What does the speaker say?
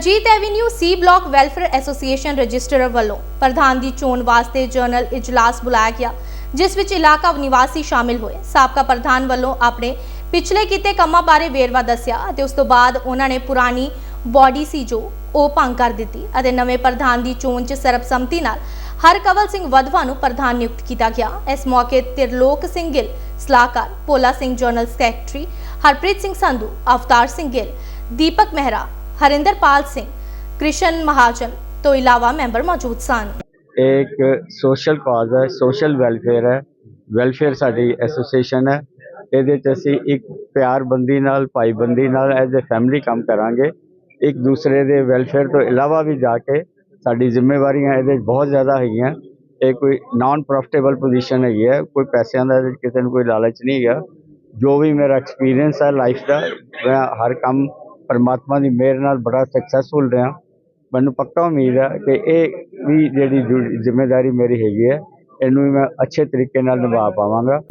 Ranjit avenue C block welfare association registered ਵੱਲੋਂ। ਪ੍ਰਧਾਨ ਦੀ ਚੋਣ ਵਾਸਤੇ ਜਨਰਲ ਇਜਲਾਸ ਬੁਲਾਇਆ ਗਿਆ, ਜਿਸ ਵਿੱਚ ਇਲਾਕਾ ਨਿਵਾਸੀ ਸ਼ਾਮਿਲ ਹੋਏ। ਸਾਬਕਾ ਪ੍ਰਧਾਨ ਵੱਲੋਂ ਆਪਣੇ ਪਿਛਲੇ ਕੀਤੇ ਕੰਮਾਂ ਬਾਰੇ ਵੇਰਵਾ ਦੱਸਿਆ ਅਤੇ ਉਸ ਤੋਂ ਬਾਅਦ ਉਹਨਾਂ ਨੇ ਪੁਰਾਣੀ ਬਾਡੀ ਸੀ ਜੋ ਉਹ ਭੰਗ ਕਰ ਦਿੱਤੀ ਅਤੇ ਨਵੇਂ ਪ੍ਰਧਾਨ ਦੀ ਚੋਣ 'ਚ ਸਰਬਸੰਮਤੀ ਨਾਲ ਹਰਕਵਲ ਸਿੰਘ ਵਧਵਾ ਨੂੰ ਪ੍ਰਧਾਨ ਨਿਯੁਕਤ ਕੀਤਾ ਗਿਆ। ਇਸ ਮੌਕੇ ਤਿਰਲੋਕ ਸਿੰਘ ਗਿੱਲ, ਸਲਾਹਕਾਰ ਭੋਲਾ ਸਿੰਘ ਜਨਰਲ ਸੈਕਟਰੀ ਹਰਪ੍ਰੀਤ ਸਿੰਘ ਸੰਧੂ, ਅਵਤਾਰ ਸਿੰਘ ਗਿੱਲ, ਦੀਪਕ ਮਹਿਰਾ ਹਰਿੰਦਰਪਾਲ ਸਿੰਘ, ਕ੍ਰਿਸ਼ਨ ਮਹਾਜਨ ਤੋਂ ਇਲਾਵਾ ਮੈਂਬਰ ਮੌਜੂਦ ਸਨ। ਇਹ ਇੱਕ ਸੋਸ਼ਲ ਕਾਜ਼ ਹੈ ਸੋਸ਼ਲ ਵੈਲਫੇਅਰ ਹੈ। ਵੈਲਫੇਅਰ ਸਾਡੀ ਐਸੋਸੀਏਸ਼ਨ ਹੈ। ਇਹਦੇ 'ਚ ਅਸੀਂ ਇੱਕ ਪਿਆਰਬੰਦੀ ਨਾਲ ਭਾਈਬੰਦੀ ਨਾਲ ਐਜ਼ ਅ ਫੈਮਿਲੀ ਕੰਮ ਕਰਾਂਗੇ। ਇੱਕ ਦੂਸਰੇ ਦੇ ਵੈਲਫੇਅਰ ਤੋਂ ਇਲਾਵਾ ਵੀ ਜਾ ਕੇ ਸਾਡੀ ਜ਼ਿੰਮੇਵਾਰੀਆਂ ਇਹਦੇ 'ਚ ਬਹੁਤ ਜ਼ਿਆਦਾ ਹੈਗੀਆਂ। ਇਹ ਕੋਈ ਨਾਨ ਪ੍ਰੋਫਿਟੇਬਲ ਪੋਜੀਸ਼ਨ ਹੈਗੀ ਹੈ। ਕੋਈ ਪੈਸਿਆਂ ਦਾ ਕਿਸੇ ਨੂੰ ਕੋਈ ਲਾਲਚ ਨਹੀਂ ਹੈਗਾ। ਜੋ ਵੀ ਮੇਰਾ ਐਕਸਪੀਰੀਅੰਸ ਹੈ ਲਾਈਫ ਦਾ, ਮੈਂ ਹਰ ਕੰਮ ਪਰਮਾਤਮਾ ਦੀ ਮਿਹਰ ਨਾਲ ਬੜਾ ਸਕਸੈਸਫੁਲ ਰਿਹਾ। ਮੈਨੂੰ ਪੱਕਾ ਉਮੀਦ ਹੈ ਕਿ ਇਹ ਵੀ ਜਿਹੜੀ ਜ਼ਿ- ਜ਼ਿੰਮੇਵਾਰੀ ਮੇਰੀ ਹੈਗੀ ਹੈ, ਇਹਨੂੰ ਵੀ ਮੈਂ ਅੱਛੇ ਤਰੀਕੇ ਨਾਲ ਨਿਭਾ ਪਾਵਾਂਗਾ।